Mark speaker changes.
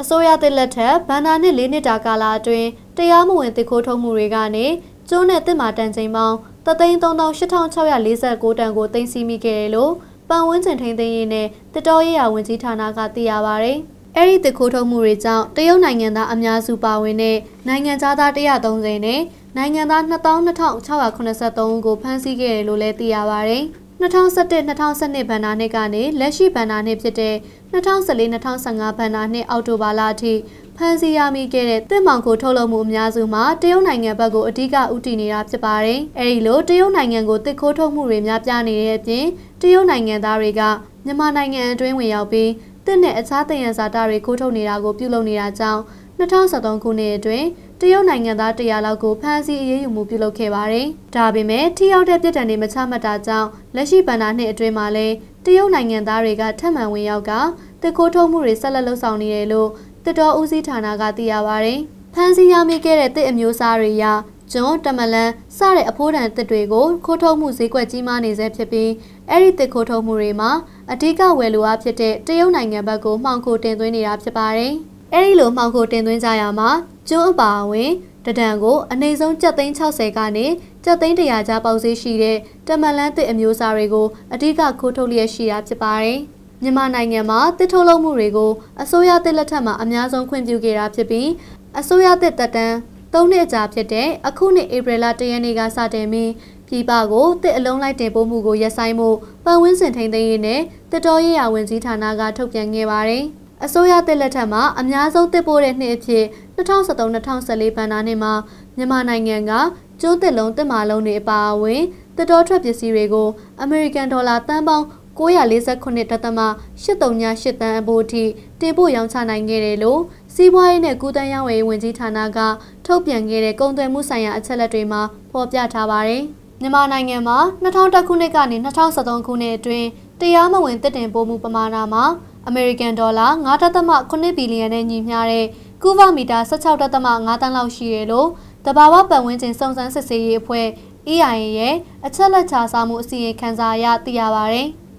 Speaker 1: အစိုးရသစ်လက်ထက်ဗန္နာနှစ်၄နှစ်တာကာလအတွင်းတရားမဝင်တစ်ခိုးထုတ်မှုတွေကနေကျိုးနဲ့တစ်မာတန်ချိန်ပေါင်း338,649တန်ကိုတင်စီမိခဲ့တယ်လို့ပတ်ဝန်းကျင်ထိန်းသိမ်းရေးနဲ့တတော်ရေးရာဝန်ကြီးဌာနကသိရပါဗျ။အဲ့ဒီတစ်ခိုးထုတ်မှုတွေကြောင့်တရုတ်နိုင်ငံသားအများစုပါဝင်တဲ့နိုင်ငံသား130နဲ့နိုင်ငံသား22,683ဦးကိုဖမ်းဆီးခဲ့တယ်လို့လည်းသိရပါဗျ။ 2011-2012ဘဏ္ဍာနှစ်ကနေလက်ရှိဘဏ္ဍာနှစ်ဖြစ်တဲ့2014-2015ဘဏ္ဍာနှစ်အောက်တိုဘာလအထိဖန်စီရမိခဲ့တဲ့တစ်မောင်ကိုထုတ်လုပ်မှုအများစုမှာတရုတ်နိုင်ငံဘက်ကိုအဓိကဦးတည်နေတာဖြစ်ပါတယ်။အဲဒီလိုတရုတ်နိုင်ငံကိုတစ်ခိုးထုတ်မှုတွေများပြားနေတဲ့အပြင်တရုတ်နိုင်ငံသားတွေကမြန်မာနိုင်ငံအတွင်းဝင်ရောက်ပြီးတစ်နဲ့အခြားတယံဇာတာတွေခိုးထုတ်နေတာကိုပြုလုပ်နေတာကြောင့်2013ခုနှစ်အတွင်း တရုတ်နိုင်ငံသား100လောက်ကိုဖမ်းဆီးအရေးယူမှုပြုလုပ်ခဲ့ပါတယ်။ဒါပေမဲ့ထိရောက်တဲ့ပြည်ထန်တွေမချမှတ်တာကြောင့်လက်ရှိဗန္ဒာနှစ်အတွင်းမှာလည်းတရုတ်နိုင်ငံသားတွေကထပ်မံဝင်ရောက်ကတစ်ခိုးထုတ်မှုတွေဆက်လက်လှုပ်ဆောင်နေတယ်လို့တစ်တော်ဦးစီးဌာနကသိရပါတယ်။ဖမ်းဆီးရမိခဲ့တဲ့တစ်အမျိုးအစားတွေရကျွန်းတမလန်စတဲ့အဖိုးတန်တစ်တွေကိုခိုးထုတ်မှုဈေးကွက်ကြီးမားနေဆဲဖြစ်ပြီးအဲ့ဒီတစ်ခိုးထုတ်မှုတွေမှာအဓိကဝယ်လိုအားဖြစ်တဲ့တရုတ်နိုင်ငံဘက်ကိုမှောင်ခိုတင်သွင်းနေတာဖြစ်ပါတယ်။ အဲဒီလိုမှောင်ခိုတင်သွင်းကြရမှာကျွန်းအပါအဝင်တဒံကိုအနည်းဆုံးကျပ်သိန်း60ကနေကျပ်သိန်း100ကျားပေါက်ဈေးရှိတဲ့တမလန်းသစ်အမျိုးအစားတွေကိုအဓိကခိုးထုတ်လျက်ရှိတာဖြစ်ပါတယ်။မြန်မာနိုင်ငံမှာတစ်ထုတ်လုပ်မှုတွေကိုအစိုးရတစ်လက်ထက်မှာအများဆုံးခွင့်ပြုခဲ့တာဖြစ်ပြီးအစိုးရတစ်တက်တန်း၃နှစ်ကြာဖြစ်တဲ့အခုနှစ်ဧပြီလ၁ရက်နေ့ကစတင်ပြီးပြည်ပကိုတစ်အလုံးလိုက်တင်ပို့မှုကိုရပ်ဆိုင်းမှုပတ်ဝန်းကျင်ထိန်းသိမ်းရေးနဲ့တတော်ရေးရာဝန်ကြီးဌာနကထုတ်ပြန်ခဲ့ပါတယ်။ အစိုးရတစ်လက်ထက်မှာအများဆုံးတစ်ပိုးတဲ့နှစ်အဖြစ်2013-2014ဘဏ္ဍာနှစ်မှာမြန်မာနိုင်ငံကကျိုးတစ်လုံးတစ်မာလုံးတွေအပါအဝင်တတော်ထွက်ပစ္စည်းတွေကိုအမေရိကန်ဒေါ်လာတန်ပေါင်း948ဒသမ838တန်းအပိုးအထိတင်ပို့ရောင်းချနိုင်ခဲ့တယ်လို့စီးပွားရေးနဲ့ကုသရေးဝန်ဝန်ကြီးဌာနကထုတ်ပြန်ခဲ့တဲ့ကုန်သွယ်မှုဆိုင်ရာအချက်အလက်တွေမှာဖော်ပြထားပါတယ်။မြန်မာနိုင်ငံမှာ2010ခုနှစ်ကနေ2013ခုနှစ်အတွင်းတရားမဝင်တစ်တင်ပို့မှုပမာဏမှာ အမေရိကန်ဒေါ်လာ9.8ဘီလီယံနဲ့ညီမျှတဲ့ကူဗာမီတာ16.5တန်းလောက်ရှိရလို့တဘာဝပတ်ဝန်းကျင်စုံစမ်းစစ်ဆေးရေးအဖွဲ့ EIA ရဲ့အချက်လက်ချစားမှုအစီရင်ခံစာအရသိရပါဗျ။